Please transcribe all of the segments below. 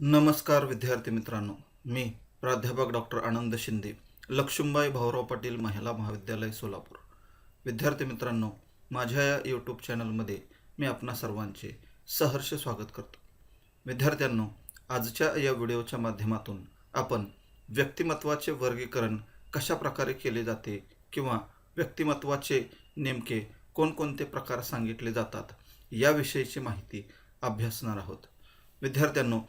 नमस्कार विद्यार्थी मित्रांनो. मी प्राध्यापक डॉक्टर आनंद शिंदे लक्ष्मीबाई भाऊराव पाटील महिला महाविद्यालय सोलापूर. विद्यार्थी मित्रांनो माझ्या या यूट्यूब चॅनलमध्ये मी आपणा सर्वांचे सहर्ष स्वागत करतो. विद्यार्थ्यांनो आजच्या या व्हिडिओच्या माध्यमातून आपण व्यक्तिमत्वाचे वर्गीकरण कशा प्रकारे केले जाते किंवा व्यक्तिमत्वाचे नेमके कोणकोणते प्रकार सांगितले जातात याविषयीची माहिती अभ्यासणार आहोत. विद्यार्थ्यांनो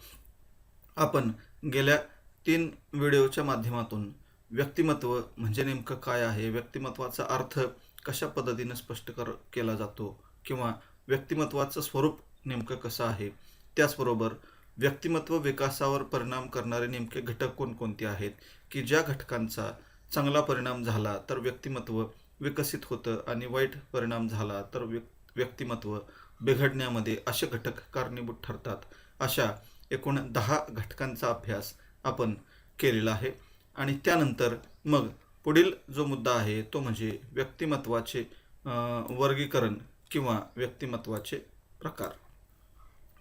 आपण गेल्या तीन व्हिडिओच्या माध्यमातून व्यक्तिमत्व म्हणजे नेमकं काय आहे? व्यक्तिमत्वाचा अर्थ कशा पद्धतीने स्पष्ट कर केला जातो? किंवा व्यक्तिमत्वाचं स्वरूप नेमकं कसं आहे? त्याचबरोबर व्यक्तिमत्व विकासावर परिणाम करणारे नेमके घटक कोणकोणते आहेत? की ज्या घटकांचा चांगला परिणाम झाला तर व्यक्तिमत्व विकसित होतं आणि वाईट परिणाम झाला तर व्यक्तिमत्व बिघडण्यामध्ये असे घटक कारणीभूत ठरतात. अशा एकूण दहा घटकांचा अभ्यास आपण केलेला आहे. आणि त्यानंतर मग पुढील जो मुद्दा आहे तो म्हणजे व्यक्तिमत्वाचे वर्गीकरण किंवा व्यक्तिमत्वाचे प्रकार.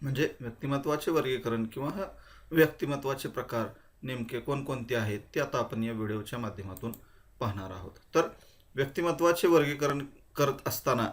म्हणजे व्यक्तिमत्वाचे वर्गीकरण किंवा व्यक्तिमत्वाचे प्रकार नेमके कोणकोणते आहेत ते आता आपण या व्हिडिओच्या माध्यमातून पाहणार आहोत. तर व्यक्तिमत्वाचे वर्गीकरण करत असताना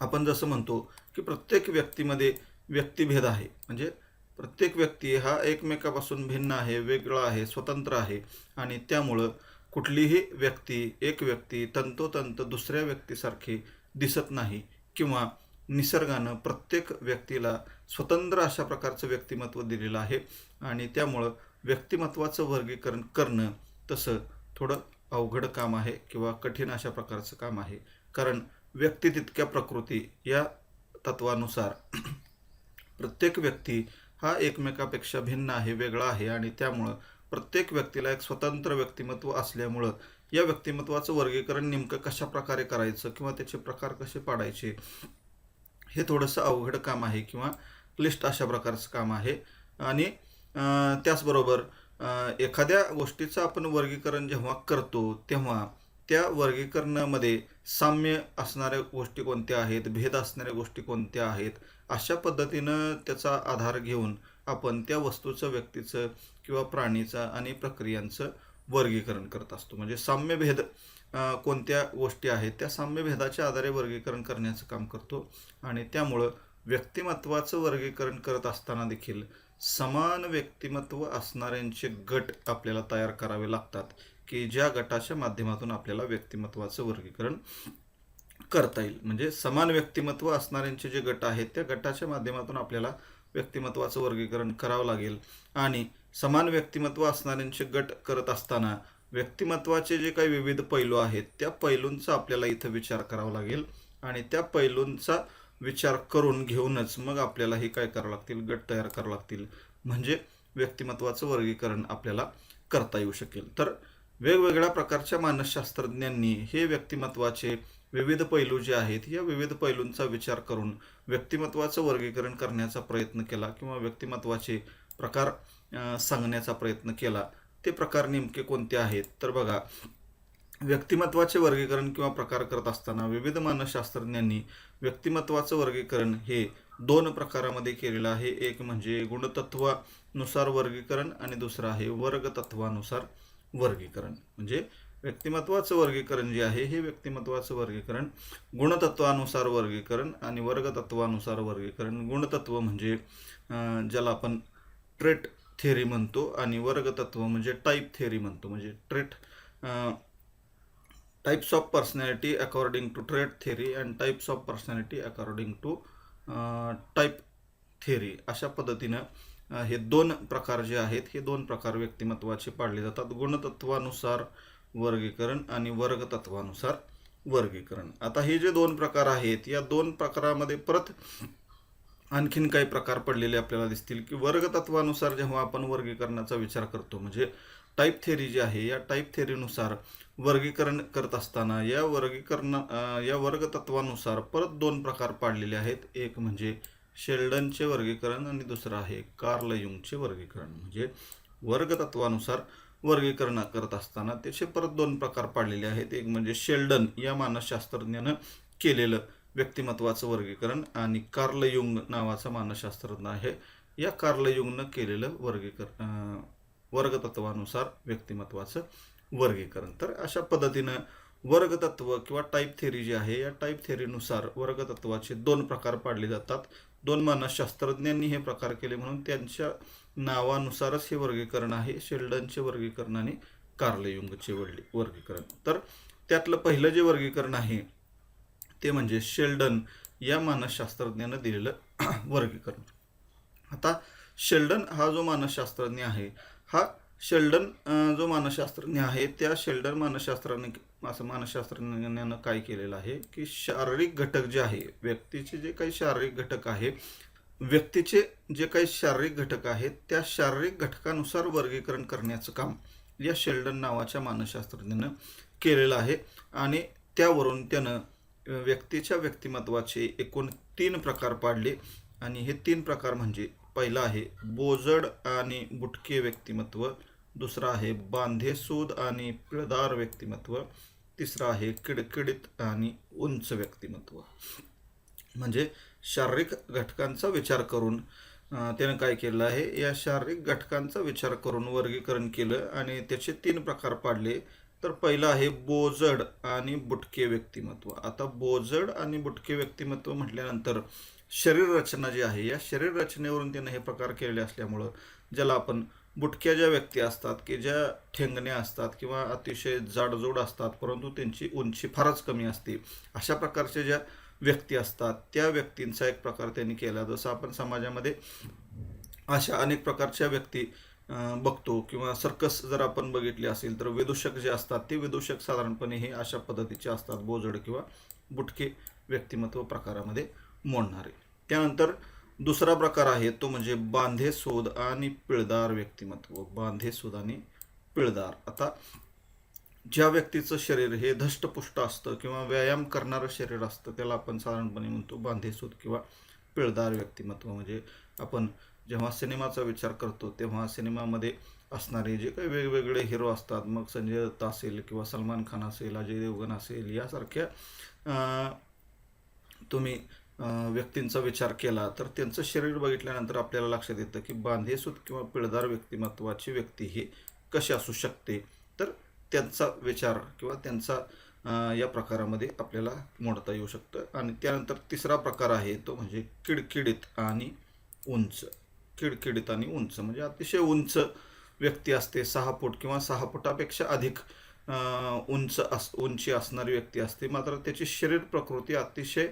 आपण जसं म्हणतो की प्रत्येक व्यक्तीमध्ये व्यक्तिभेद आहे. म्हणजे प्रत्येक व्यक्ती हा एकमेकापासून भिन्न आहे वेगळा आहे स्वतंत्र आहे आणि त्यामुळं कुठलीही व्यक्ती एक व्यक्ती तंतोतंत दुसऱ्या व्यक्तीसारखी दिसत नाही किंवा निसर्गानं प्रत्येक व्यक्तीला स्वतंत्र अशा प्रकारचं व्यक्तिमत्व दिलेलं आहे आणि त्यामुळं व्यक्तिमत्वाचं वर्गीकरण करणं तसं थोडं अवघड काम आहे किंवा कठीण अशा प्रकारचं काम आहे. कारण व्यक्ती तितक्या प्रकृती या तत्वानुसार प्रत्येक व्यक्ती हा एकमेकापेक्षा भिन्न आहे वेगळा आहे आणि त्यामुळं प्रत्येक व्यक्तीला एक स्वतंत्र व्यक्तिमत्व असल्यामुळं या व्यक्तिमत्वाचं वर्गीकरण नेमकं कशा प्रकारे करायचं किंवा त्याचे प्रकार कसे पाडायचे हे थोडंसं अवघड काम आहे किंवा क्लिष्ट अशा प्रकारचं काम आहे. आणि त्याचबरोबर एखाद्या गोष्टीचं आपण वर्गीकरण जेव्हा करतो तेव्हा त्या वर्गीकरणामध्ये साम्य असणाऱ्या गोष्टी कोणत्या आहेत भेद असणाऱ्या गोष्टी कोणत्या आहेत अशा पद्धतीनं त्याचा आधार घेऊन आपण त्या वस्तूचं व्यक्तीचं किंवा प्राणीचं आणि प्रक्रियांचं वर्गीकरण करत असतो. म्हणजे साम्यभेद कोणत्या गोष्टी आहेत त्या साम्यभेदाच्या आधारे वर्गीकरण करण्याचं काम करतो. आणि त्यामुळं व्यक्तिमत्वाचं वर्गीकरण करत असताना देखील समान व्यक्तिमत्व असणाऱ्यांचे गट आपल्याला तयार करावे लागतात की ज्या गटाच्या माध्यमातून आपल्याला व्यक्तिमत्वाचं वर्गीकरण करता येईल. म्हणजे समान व्यक्तिमत्व असणाऱ्यांचे जे गट आहेत त्या गटाच्या माध्यमातून आपल्याला व्यक्तिमत्वाचं वर्गीकरण करावं लागेल. आणि समान व्यक्तिमत्व असणाऱ्यांचे गट करत असताना व्यक्तिमत्वाचे जे काही विविध पैलू आहेत त्या पैलूंचा आपल्याला इथं विचार करावा लागेल. आणि त्या पैलूंचा विचार करून घेऊनच मग आपल्याला हे काय करावं लागतील? गट तयार करावं लागतील. म्हणजे व्यक्तिमत्वाचं वर्गीकरण आपल्याला करता येऊ शकेल. तर वेगवेगळ्या प्रकारच्या मानसशास्त्रज्ञांनी हे व्यक्तिमत्वाचे विविध पैलू जे आहेत या विविध पैलूंचा विचार करून व्यक्तिमत्वाचं वर्गीकरण करण्याचा प्रयत्न केला किंवा व्यक्तिमत्वाचे प्रकार सांगण्याचा प्रयत्न केला ते प्रकार नेमके कोणते आहेत? तर बघा व्यक्तिमत्वाचे वर्गीकरण किंवा प्रकार करत असताना विविध मानसशास्त्रज्ञांनी व्यक्तिमत्वाचं वर्गीकरण हे दोन प्रकारामध्ये केलेलं आहे. एक म्हणजे गुणतत्वानुसार वर्गीकरण आणि दुसरं आहे वर्गतत्वानुसार वर्गीकरण. म्हणजे व्यक्तिमत्वाचं वर्गीकरण जे आहे हे व्यक्तिमत्वाचं वर्गीकरण गुणतत्वानुसार वर्गीकरण आणि वर्गतत्वानुसार वर्गीकरण. गुणतत्व म्हणजे ज्याला आपण ट्रेट थेअरी म्हणतो आणि वर्गतत्व म्हणजे टाईप थेअरी म्हणतो. म्हणजे trait types of personality according to trait theory and types of personality according to type theory अशा पद्धतीनं हे दोन प्रकार जे आहेत हे दोन प्रकार व्यक्तिमत्वाचे पाडले जातात. गुणतत्वानुसार वर्गीकरण आणि वर्गतत्वानुसार वर्गीकरण. आता हे जे दोन प्रकार आहेत या दोन प्रकारामध्ये परत आणखीन काही प्रकार पडलेले आपल्याला दिसतील की वर्गतत्वानुसार जेव्हा आपण वर्गीकरणाचा विचार करतो म्हणजे टाईप थेरी जी आहे या टाईप थेरीनुसार वर्गीकरण करत असताना या वर्गीकरण या वर्गतत्वानुसार परत दोन प्रकार पाडलेले आहेत. एक म्हणजे शेल्डनचे वर्गीकरण आणि दुसरं आहे कार्ल युंगचे वर्गीकरण. म्हणजे वर्गतत्वानुसार वर्गीकरण करत असताना त्याचे परत दोन प्रकार पाडलेले आहेत. एक म्हणजे शेल्डन या मानसशास्त्रज्ञानं केलेलं व्यक्तिमत्वाचं वर्गीकरण आणि कार्ल युंग नावाचा मानसशास्त्रज्ञ आहे. या कार्ल युंगनं केलेलं वर्गीकरण वर्गतत्वानुसार व्यक्तिमत्वाचं वर्गीकरण. तर अशा पद्धतीनं वर्गतत्व किंवा टाईप थेरी जी आहे या टाईप थेरीनुसार वर्गतत्वाचे दोन प्रकार पाडले जातात. दोन मानसशास्त्रज्ञांनी हे प्रकार केले म्हणून त्यांच्या नावानुसारच हे वर्गीकरण आहे. शेल्डनचे वर्गीकरण आणि कार्ल युंगचे वर्गीकरण. तर त्यातलं पहिलं जे वर्गीकरण आहे ते म्हणजे शेल्डन या मानसशास्त्रज्ञानं दिलेलं वर्गीकरण. आता शेल्डन हा जो मानसशास्त्रज्ञ आहे हा शेल्डन जो मानसशास्त्रज्ञ आहे त्या शेल्डन मानसशास्त्राने असं मानसशास्त्रज्ञानं काय केलेलं आहे की शारीरिक घटक जे आहे व्यक्तीचे जे काही शारीरिक घटक आहे व्यक्तीचे जे काही शारीरिक घटक आहेत त्या शारीरिक घटकानुसार वर्गीकरण करण्याचं काम या शेल्डन नावाच्या मानसशास्त्रज्ञानं केलेलं आहे. आणि त्यावरून त्यानं व्यक्तीच्या व्यक्तिमत्वाचे एकूण तीन प्रकार पाडले. आणि हे तीन प्रकार म्हणजे पहिला आहे बोजड आणि बुटके व्यक्तिमत्व. दुसरा आहे बांधेसूद आणि पिळदार व्यक्तिमत्व. तिसरा आहे किडकिडीत आणि उंच व्यक्तिमत्व. म्हणजे शारीरिक घटकांचा विचार करून त्यानं काय केलं आहे? या शारीरिक घटकांचा विचार करून वर्गीकरण केलं आणि त्याचे तीन प्रकार पाडले. तर पहिलं आहे बोजड आणि बुटके व्यक्तिमत्व. आता बोजड आणि बुटके व्यक्तिमत्व म्हटल्यानंतर शरीर रचना जी आहे या शरीर रचनेवरून त्यानं हे प्रकार केलेले असल्यामुळं ज्याला आपण बुटक्या ज्या व्यक्ती असतात की ज्या ठेंगण्या असतात किंवा अतिशय जाडजोड असतात परंतु त्यांची उंची फारच कमी असते अशा प्रकारच्या ज्या व्यक्ती असतात त्या व्यक्तींचा एक प्रकार त्यांनी केला. जसं आपण समाजामध्ये अशा अनेक प्रकारच्या व्यक्ती बघतो किंवा सर्कस जर आपण बघितले असेल तर विदूषक जे असतात ते विदूषक साधारणपणे हे अशा पद्धतीचे असतात बोजड किंवा बुटके व्यक्तिमत्व प्रकारामध्ये मोडणारे. त्यानंतर दुसरा प्रकार आहे तो म्हणजे बांधे सोद आणि पिळदार व्यक्तिमत्व. बांधे सोद आणि पिळदार. आता ज्या व्यक्तीचं शरीर हे धष्टपुष्ट असतं किंवा व्यायाम करणारं शरीर असतं त्याला आपण साधारणपणे म्हणतो बांधेसूद किंवा पिळदार व्यक्तिमत्व. म्हणजे आपण जेव्हा सिनेमाचा विचार करतो तेव्हा सिनेमामध्ये असणारे जे काही वेगवेगळे हिरो असतात मग संजय दत्त असेल किंवा सलमान खान असेल अजय देवगण असेल यासारख्या तुम्ही व्यक्तींचा विचार केला तर त्यांचं शरीर बघितल्यानंतर आपल्याला लक्षात येतं की बांधेसूद किंवा पिळदार व्यक्तिमत्वाची व्यक्ती ही कशी असू शकते. तर त्यांचा विचार किंवा त्यांचा या प्रकारामध्ये आपल्याला मोडता येऊ शकतं. आणि त्यानंतर तिसरा प्रकार आहे तो म्हणजे किडकिडीत आणि उंच. किडकिडीत आणि उंच म्हणजे अतिशय उंच व्यक्ती असते. सहा फूट किंवा सहा फुटापेक्षा अधिक उंच अस उंची असणारी व्यक्ती असते. मात्र त्याची शरीर प्रकृती अतिशय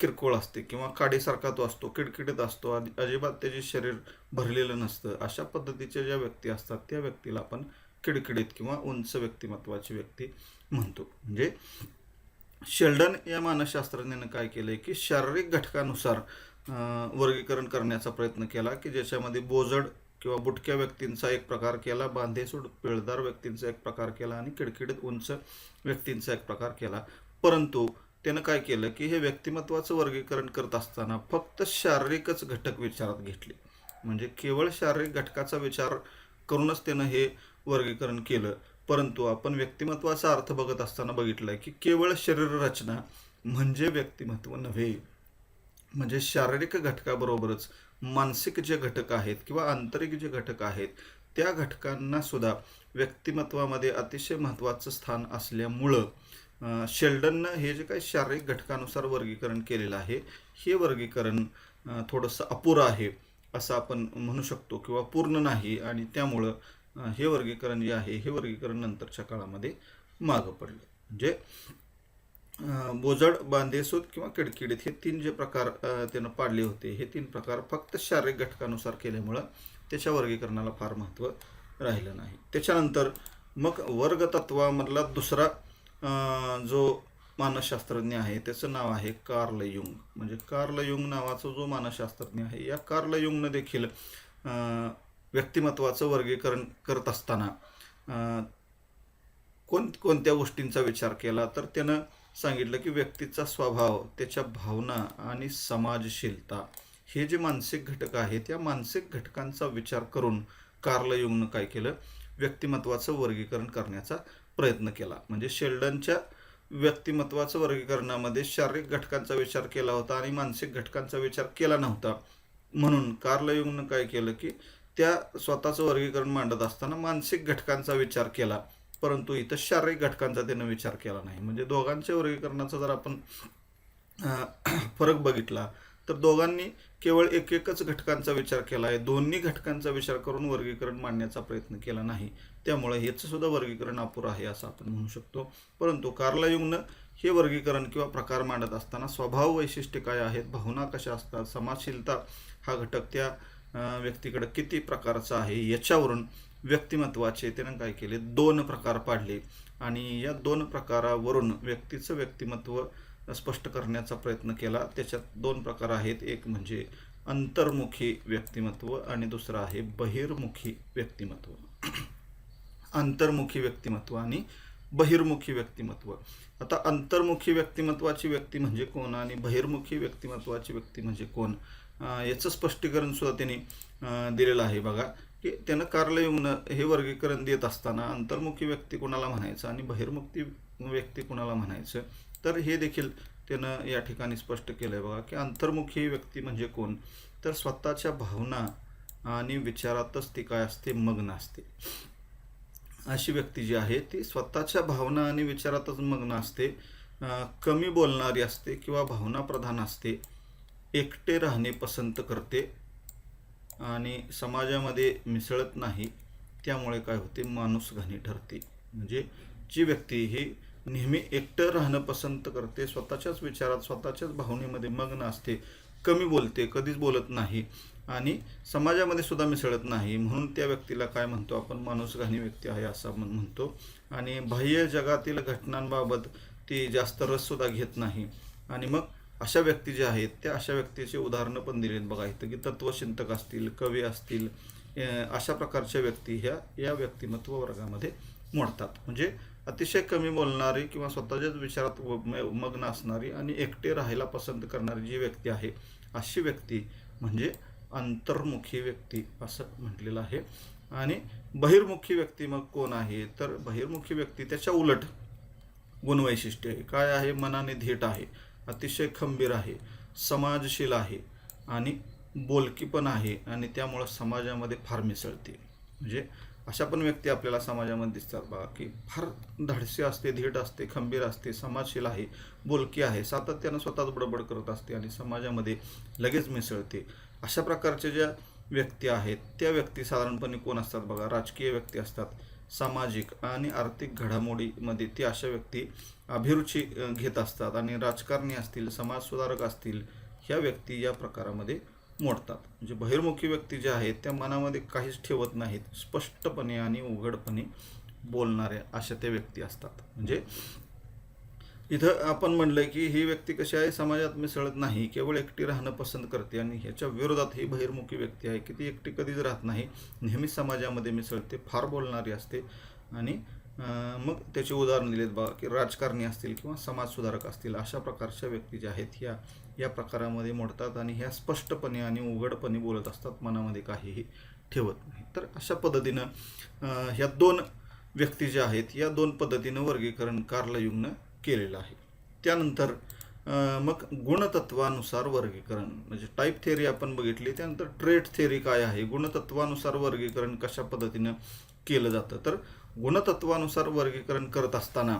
किरकोळ असते किंवा काडीसारखा तो असतो किडकिडीत असतो. अजिबात त्याचे शरीर भरलेलं नसतं. अशा पद्धतीच्या ज्या व्यक्ती असतात त्या व्यक्तीला आपण किडकिडीत किंवा उंच व्यक्तिमत्वाची व्यक्ती म्हणतो. म्हणजे शेल्डन या मानसशास्त्रज्ञानं काय केलंय की शारीरिक घटकानुसार वर्गीकरण करण्याचा प्रयत्न केला की ज्याच्यामध्ये बोजड किंवा बुटक्या व्यक्तींचा एक प्रकार केला बांधेसूड पिळदार व्यक्तींचा एक प्रकार केला आणि किडकिडीत उंच व्यक्तींचा एक प्रकार केला. परंतु त्यानं काय केलं की हे व्यक्तिमत्वाचं वर्गीकरण करत असताना फक्त शारीरिकच घटक विचारात घेतले. म्हणजे केवळ शारीरिक घटकाचा विचार करूनच त्यानं हे वर्गीकरण केलं. परंतु आपण व्यक्तिमत्वाचा अर्थ बघत असताना बघितलं की केवळ शरीर रचना म्हणजे व्यक्तिमत्व नव्हे. म्हणजे शारीरिक घटकाबरोबरच मानसिक जे घटक आहेत किंवा आंतरिक जे घटक आहेत त्या घटकांना सुद्धा व्यक्तिमत्वामध्ये अतिशय महत्त्वाचं स्थान असल्यामुळं शेल्डननं हे जे काही शारीरिक घटकानुसार वर्गीकरण केलेलं आहे हे वर्गीकरण थोडंसं अपुरं आहे असं आपण म्हणू शकतो किंवा पूर्ण नाही आणि त्यामुळं हे वर्गीकरण जे आहे हे वर्गीकरण नंतरच्या काळामध्ये मागं पडलं. म्हणजे बोजड बांधेसूद किंवा किडकिडीत हे तीन जे प्रकार त्यानं पाडले होते हे तीन प्रकार फक्त शारीरिक घटकानुसार केल्यामुळं त्याच्या वर्गीकरणाला फार महत्त्व राहिलं नाही. त्याच्यानंतर मग वर्गतत्वामधला दुसरा जो मानसशास्त्रज्ञ आहे त्याचं नाव आहे कार्ल युंग म्हणजे कार्ल युंग नावाचा जो मानसशास्त्रज्ञ आहे या कार्ल युंगनं देखील व्यक्तिमत्वाचं वर्गीकरण करत असताना कोण कोणत्या गोष्टींचा विचार केला? तर त्यानं सांगितलं की व्यक्तीचा स्वभाव त्याच्या भावना आणि समाजशीलता हे जे मानसिक घटक आहेत या मानसिक घटकांचा विचार करून कार्ल युंगनं काय केलं? व्यक्तिमत्वाचं वर्गीकरण करण्याचा प्रयत्न केला. म्हणजे शेल्डनच्या व्यक्तिमत्वाचं वर्गीकरणामध्ये शारीरिक घटकांचा विचार केला होता आणि मानसिक घटकांचा विचार केला नव्हता. म्हणून कार्ल युंगनं काय केलं की त्या स्वतःचं वर्गीकरण मांडत असताना मानसिक घटकांचा विचार केला परंतु इथं शारीरिक घटकांचा त्यानं विचार केला नाही. म्हणजे दोघांच्या वर्गीकरणाचा जर आपण फरक बघितला तर दोघांनी केवळ एक एकच घटकांचा विचार केला आहे. दोन्ही घटकांचा विचार करून वर्गीकरण मांडण्याचा प्रयत्न केला नाही. त्यामुळे ह्याचं सुद्धा वर्गीकरण अपुरं आहे असं आपण म्हणू शकतो. परंतु कार्ला युंगनं हे वर्गीकरण किंवा प्रकार मांडत असताना स्वभाव वैशिष्ट्य काय आहेत भावना कशा असतात समाजशीलता हा घटक त्या व्यक्तीकडं किती प्रकारचं आहे याच्यावरून व्यक्तिमत्वाचे त्यानं काय केले? दोन प्रकार पाडले. आणि या दोन प्रकारावरून व्यक्तीचं व्यक्तिमत्व स्पष्ट करण्याचा प्रयत्न केला. त्याच्यात दोन प्रकार आहेत. एक म्हणजे अंतर्मुखी व्यक्तिमत्व आणि दुसरं आहे बहिर्मुखी व्यक्तिमत्व. अंतर्मुखी व्यक्तिमत्व आणि बहिर्मुखी व्यक्तिमत्व. आता अंतर्मुखी व्यक्तिमत्वाची व्यक्ती म्हणजे कोण? आणि बहिर्मुखी व्यक्तिमत्वाची व्यक्ती म्हणजे कोण? याचं स्पष्टीकरण सुद्धा त्यांनी दिलेलं आहे. बघा की त्यानं कार्ल हे वर्गीकरण देत असताना अंतर्मुखी व्यक्ती कोणाला म्हणायचं आणि बहिर्मुखी व्यक्ती कोणाला म्हणायचं तर हे देखील त्यानं या ठिकाणी स्पष्ट केलं आहे बघा की अंतर्मुखी व्यक्ती म्हणजे कोण? तर स्वतःच्या भावना आणि विचारातच ती काय असते? मग्न असते. अशी व्यक्ती जी आहे ती स्वतःच्या भावना आणि विचारातच मग्न असते. कमी बोलणारी असते किंवा भावना प्रधान असते. एकटे राहणे पसंत करते आणि समाजामध्ये मिसळत नाही त्यामुळे काय होते? माणूस घाणी ठरते. म्हणजे जी व्यक्ती ही नेहमी एकटं राहणं पसंत करते स्वतःच्याच विचारात स्वतःच्याच भावनेमध्ये मग्न असते कमी बोलते कधीच बोलत नाही आणि समाजामध्ये सुद्धा मिसळत नाही म्हणून त्या व्यक्तीला काय म्हणतो आपण? माणूसघाणी व्यक्ती आहे असं आपण म्हणतो. आणि बाह्य जगातील घटनांबाबत ती जास्त रससुद्धा घेत नाही. आणि मग अशा व्यक्ती ज्या आहेत त्या अशा व्यक्तीचे उदाहरणं पण दिली आहेत बघा. इथं की तत्वचिंतक असतील कवी असतील अशा प्रकारच्या व्यक्ती ह्या या व्यक्तिमत्व वर्गामध्ये मोडतात. म्हणजे अतिशय कमी बोलणारी किंवा स्वतःच्याच विचारात व- मग्न असणारी आणि एकटे राहायला पसंत करणारी जी व्यक्ती आहे अशी व्यक्ती म्हणजे अंतर्मुखी व्यक्ती असं म्हटलेलं आहे. आणि बहिर्मुखी व्यक्ती मग कोण आहे? तर बहिर्मुखी व्यक्ती त्याच्या उलट गुणवैशिष्ट्य आहे. काय आहे? मनाने धीट आहे. अतिशय खंबीर आहे समाजशील आहे आणि बोलकी पण आहे आणि त्यामुळं समाजामध्ये फार मिसळते. म्हणजे अशा पण व्यक्ती आपल्याला समाजामध्ये दिसतात बघा की फार धाडसी असते धीट असते खंबीर असते समाजशील आहे बोलकी आहे सातत्यानं स्वतःच बडबड करत असते आणि समाजामध्ये लगेच मिसळते. अशा प्रकारच्या ज्या व्यक्ती आहेत त्या व्यक्ती साधारणपणे कोण असतात बघा राजकीय व्यक्ती असतात. सामाजिक आणि आर्थिक घडामोडीमध्ये ती अशा व्यक्ती अभिरुची घेत असतात आणि राजकारणी असतील समाजसुधारक असतील ह्या व्यक्ती या प्रकारामध्ये मोडतात. म्हणजे बहिर्मुखी व्यक्ती ज्या आहेत त्या मनामध्ये काहीच ठेवत नाहीत. स्पष्टपणे आणि उघडपणे बोलणाऱ्या अशा त्या व्यक्ती असतात. म्हणजे इथं आपण म्हणलंय की ही व्यक्ती कशी आहे समाजात मिसळत नाही केवळ एकटी राहणं पसंत करते आणि ह्याच्या विरोधात ही बहिर्मुखी व्यक्ती आहे की ती एकटी कधीच राहत नाही नेहमी समाजामध्ये मिसळते फार बोलणारी असते आणि मग त्याचे उदाहरण दिलेत बघा की राजकारणी असतील किंवा समाजसुधारक असतील अशा प्रकारच्या व्यक्ती ज्या आहेत ह्या या प्रकारामध्ये मोडतात आणि ह्या स्पष्टपणे आणि उघडपणे बोलत असतात मनामध्ये काहीही ठेवत नाही. तर अशा पद्धतीनं ह्या दोन व्यक्ती ज्या आहेत या दोन पद्धतीनं वर्गीकरण कार्ल युंगनं केलेलं आहे. त्यानंतर मग गुणतत्वानुसार वर्गीकरण म्हणजे टाईप थेअरी आपण बघितली त्यानंतर ट्रेट थेअरी काय आहे गुणतत्वानुसार वर्गीकरण कशा पद्धतीनं केलं जातं? तर गुणतत्वानुसार वर्गीकरण करत असताना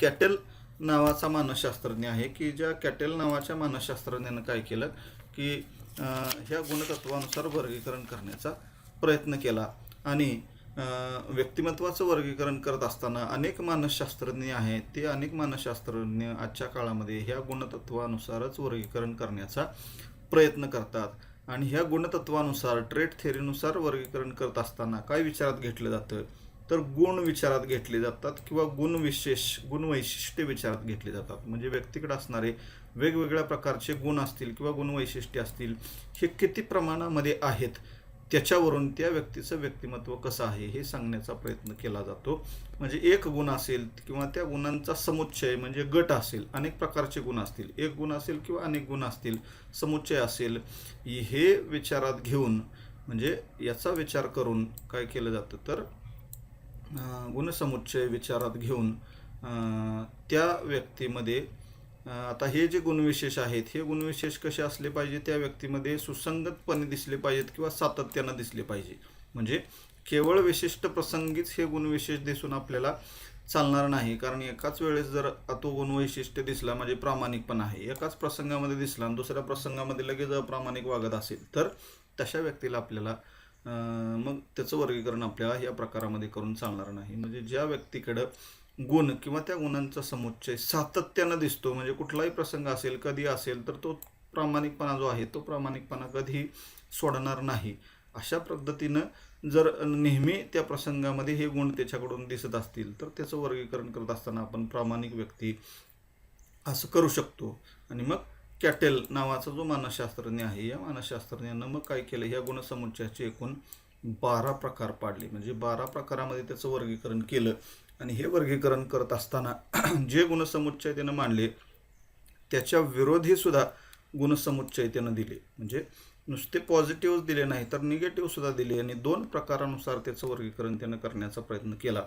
कॅटेल नावाचा मानसशास्त्रज्ञ आहे की ज्या कॅटेल नावाच्या मानसशास्त्रज्ञानं काय केलं की ह्या गुणतत्वानुसार वर्गीकरण करण्याचा प्रयत्न केला. आणि व्यक्तिमत्वाचं वर्गीकरण करत असताना अनेक मानसशास्त्रज्ञ आहेत. ते अनेक मानसशास्त्रज्ञ आजच्या काळामध्ये ह्या गुणतत्वानुसारच वर्गीकरण करण्याचा प्रयत्न करतात. आणि ह्या गुणतत्वानुसार ट्रेट थेअरीनुसार वर्गीकरण करत असताना काय विचारात घेतलं जातं? तर गुण विचारात घेतले जातात किंवा गुणविशेष गुणवैशिष्ट्ये विचारात घेतले जातात. म्हणजे व्यक्तीकडे असणारे वेगवेगळ्या प्रकारचे गुण असतील किंवा गुणवैशिष्ट्ये असतील हे किती प्रमाणामध्ये आहेत? त्याच्यावरून त्या व्यक्तीचं व्यक्तिमत्व कसं आहे हे सांगण्याचा प्रयत्न केला जातो. म्हणजे एक गुण असेल किंवा त्या गुणांचा समुच्चय म्हणजे गट असेल अनेक प्रकारचे गुण असतील. एक गुण असेल किंवा अनेक गुण असतील समुच्चय असेल हे विचारात घेऊन म्हणजे याचा विचार करून काय केलं जातं तर गुणसमुच्चय विचारात घेऊन त्या व्यक्तीमध्ये आता हे जे गुणविशेष आहेत हे गुणविशेष कसे असले पाहिजे त्या व्यक्तीमध्ये सुसंगतपणे दिसले पाहिजेत किंवा सातत्यानं दिसले पाहिजे. म्हणजे केवळ विशिष्ट प्रसंगीच हे गुणविशेष दिसून आपल्याला चालणार नाही. कारण एकाच वेळेस जर तो गुणवैशिष्ट्य दिसला म्हणजे प्रामाणिकपणा आहे एकाच प्रसंगामध्ये दिसला आणि दुसऱ्या प्रसंगामध्ये लगेच अप्रामाणिक वागत असेल तर तशा व्यक्तीला आपल्याला मग त्याचं वर्गीकरण आपल्याला या प्रकारामध्ये करून चालणार नाही. म्हणजे ज्या व्यक्तीकडं गुण किंवा त्या गुणांचा समुच्चय सातत्यानं दिसतो. म्हणजे कुठलाही प्रसंग असेल कधी असेल तर तो प्रामाणिकपणा जो आहे तो प्रामाणिकपणा कधी सोडणार नाही. अशा पद्धतीनं जर नेहमी त्या प्रसंगामध्ये हे गुण त्याच्याकडून दिसत असतील तर त्याचं वर्गीकरण करत असताना आपण प्रामाणिक व्यक्ती असं करू शकतो. आणि मग कॅटेल नावाचा जो मानसशास्त्रज्ञ आहे या मानसशास्त्रज्ञानं मग काय केलं? या गुणसमुच्चयाचे एकूण बारा प्रकार पाडले. म्हणजे बारा प्रकारामध्ये त्याचं वर्गीकरण केलं. आणि हे वर्गीकरण करत असताना जे गुणसमुच्चय त्यानं मांडले त्याच्या विरोधीसुद्धा गुणसमुच्चय त्यानं दिले. म्हणजे नुसते पॉझिटिव्ह दिले नाही तर निगेटिव्हसुद्धा दिले. आणि दोन प्रकारानुसार त्याचं वर्गीकरण त्यानं करण्याचा प्रयत्न केला.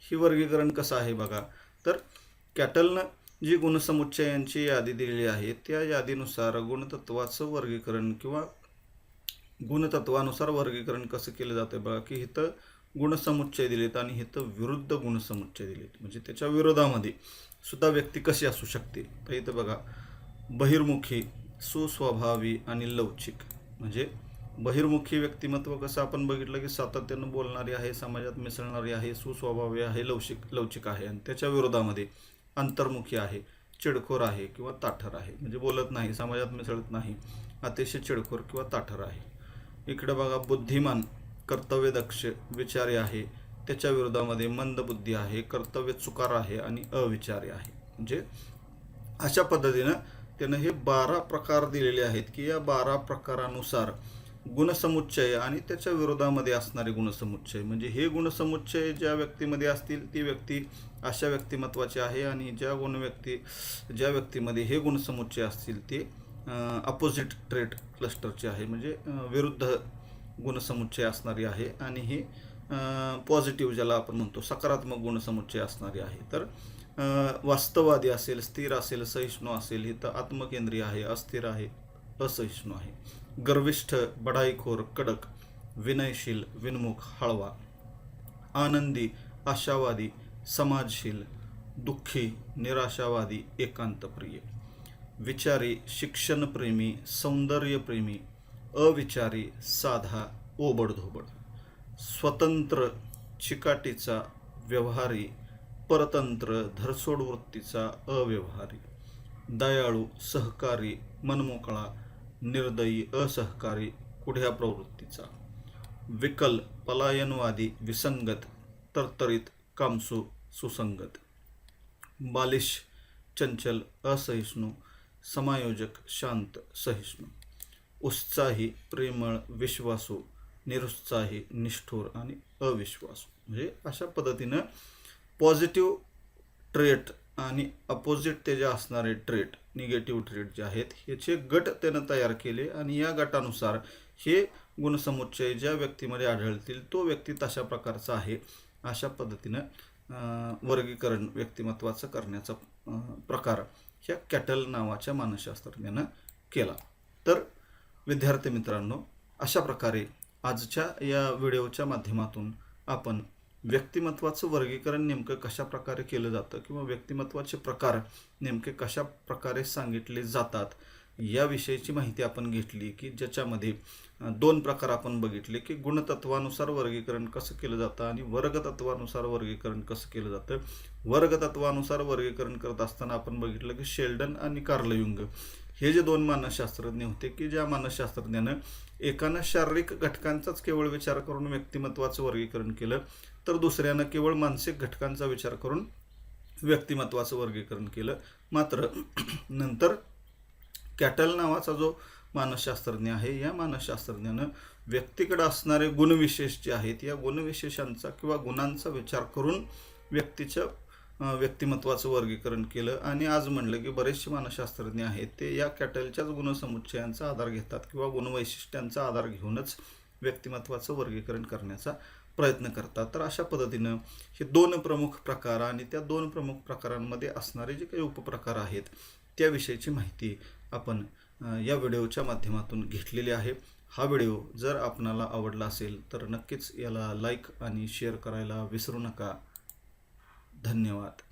ही वर्गीकरण कसं आहे बघा. तर कॅटलनं जी गुणसमुच्चयांची यादी दिलेली आहे त्या यादीनुसार गुणतत्वाचं वर्गीकरण किंवा गुणतत्वानुसार वर्गीकरण कसं केलं जातं बघा. की इथं गुणसमुच्चय दिलेत आणि हे तर विरुद्ध गुणसमुच्चय दिलेत. म्हणजे त्याच्या विरोधामध्ये सुद्धा व्यक्ती कशी असू शकते? तर इथं बघा बहिर्मुखी सुस्वभावी आणि लवचिक. म्हणजे बहिर्मुखी व्यक्तिमत्व कसं आपण बघितलं की सातत्यानं बोलणारी आहे समाजात मिसळणारी आहे सुस्वभावी आहे लवचिक लवचिक आहे आणि त्याच्या विरोधामध्ये अंतर्मुखी आहे चिडखोर आहे किंवा ताठर आहे. म्हणजे बोलत नाही समाजात मिसळत नाही अतिशय चिडखोर किंवा ताठर आहे. इकडं बघा बुद्धिमान कर्तव्यदक्ष विचारी आहे. त्याच्या विरोधामध्ये मंदबुद्धी आहे कर्तव्य चुकार आहे आणि अविचारी आहे. म्हणजे अशा पद्धतीनं त्यानं हे बारा प्रकार दिलेले आहेत की या बारा प्रकारानुसार गुणसमुच्चय आणि त्याच्या विरोधामध्ये असणारे गुणसमुच्चय. म्हणजे हे गुणसमुच्चय ज्या व्यक्तीमध्ये असतील ती व्यक्ती अशा व्यक्तिमत्वाची आहे आणि ज्या गुण व्यक्ती ज्या व्यक्तीमध्ये हे गुणसमुच्चय असतील ते अपोजिट ट्रेट क्लस्टरचे आहे. म्हणजे विरुद्ध गुणसमुच्चय असणारी आहे आणि ही पॉझिटिव्ह ज्याला आपण म्हणतो सकारात्मक गुणसमुच्चय असणारी आहे. तर वास्तववादी असेल स्थिर असेल सहिष्णू असेल ही तर आत्मकेंद्रीय आहे अस्थिर आहे असहिष्णू आहे. गर्विष्ठ बढाईखोर कडक विनयशील विनमुख हळवा आनंदी आशावादी समाजशील दुःखी निराशावादी एकांतप्रिय. विचारी शिक्षणप्रेमी सौंदर्यप्रेमी अविचारी साधा ओबडधोबड. स्वतंत्र चिकाटीचा व्यवहारी परतंत्र धरसोड वृत्तीचा अव्यवहारी. दयाळू सहकारी मनमोकळा निर्दयी असहकारी कुढ्या प्रवृत्तीचा. विकल पलायनवादी विसंगत तरतरीत कामसू सुसंगत. बालिश चंचल असहिष्णू समायोजक शांत सहिष्णू. उत्साही प्रेमळ विश्वासू निरुत्साही निष्ठुर आणि अविश्वासू. म्हणजे अशा पद्धतीनं पॉझिटिव्ह ट्रेट आणि अपोजिट ते जे असणारे ट्रेट निगेटिव्ह ट्रेट जे आहेत ह्याचे गट त्यानं तयार केले आणि या गटानुसार हे गुणसमुच्चय ज्या व्यक्तीमध्ये आढळतील तो व्यक्ती तशा प्रकारचा आहे अशा पद्धतीनं वर्गीकरण व्यक्तिमत्वाचं करण्याचा प्रकार ह्या कॅटल नावाच्या मानसशास्त्रज्ञानं केला. तर विद्यार्थी मित्रांनो अशा प्रकारे आजच्या या व्हिडिओच्या माध्यमातून आपण व्यक्तिमत्वाचं वर्गीकरण नेमकं कशा प्रकारे केलं जातं किंवा व्यक्तिमत्वाचे प्रकार नेमके कशा प्रकारे सांगितले जातात याविषयीची माहिती आपण घेतली की ज्याच्यामध्ये दोन प्रकार आपण बघितले की गुणतत्वानुसार वर्गीकरण कसं केलं जातं आणि वर्गतत्वानुसार वर्गीकरण कसं केलं जातं. वर्गतत्वानुसार वर्गीकरण करत असताना आपण बघितलं की शेल्डन आणि कार्लयुंग. हे जे दोन मानसशास्त्रज्ञ होते की ज्या मानसशास्त्रज्ञानं एकानं शारीरिक घटकांचाच केवळ विचार करून व्यक्तिमत्वाचं वर्गीकरण केलं तर दुसऱ्यानं केवळ मानसिक घटकांचा विचार करून व्यक्तिमत्वाचं वर्गीकरण केलं. मात्र नंतर कॅटल नावाचा जो मानसशास्त्रज्ञ आहे या मानसशास्त्रज्ञानं व्यक्तीकडे असणारे गुणविशेष जे आहेत या गुणविशेषांचा किंवा गुणांचा विचार करून व्यक्तीच्या व्यक्तिमत्वाचं वर्गीकरण केलं आणि आज म्हणलं की बरेचसे मानसशास्त्रज्ञ आहेत ते या कॅटलच्याच गुणसमुच्चयांचा आधार घेतात किंवा गुणवैशिष्ट्यांचा आधार घेऊनच व्यक्तिमत्वाचं वर्गीकरण करण्याचा प्रयत्न करतात. तर अशा पद्धतीनं हे दोन प्रमुख प्रकार आणि त्या दोन प्रमुख प्रकारांमध्ये असणारे जे काही उपप्रकार आहेत त्याविषयीची माहिती आपण या व्हिडिओच्या माध्यमातून घेतलेली आहे. हा व्हिडिओ जर आपणाला आवडला असेल तर नक्कीच याला लाईक आणि शेअर करायला विसरू नका. धन्यवाद.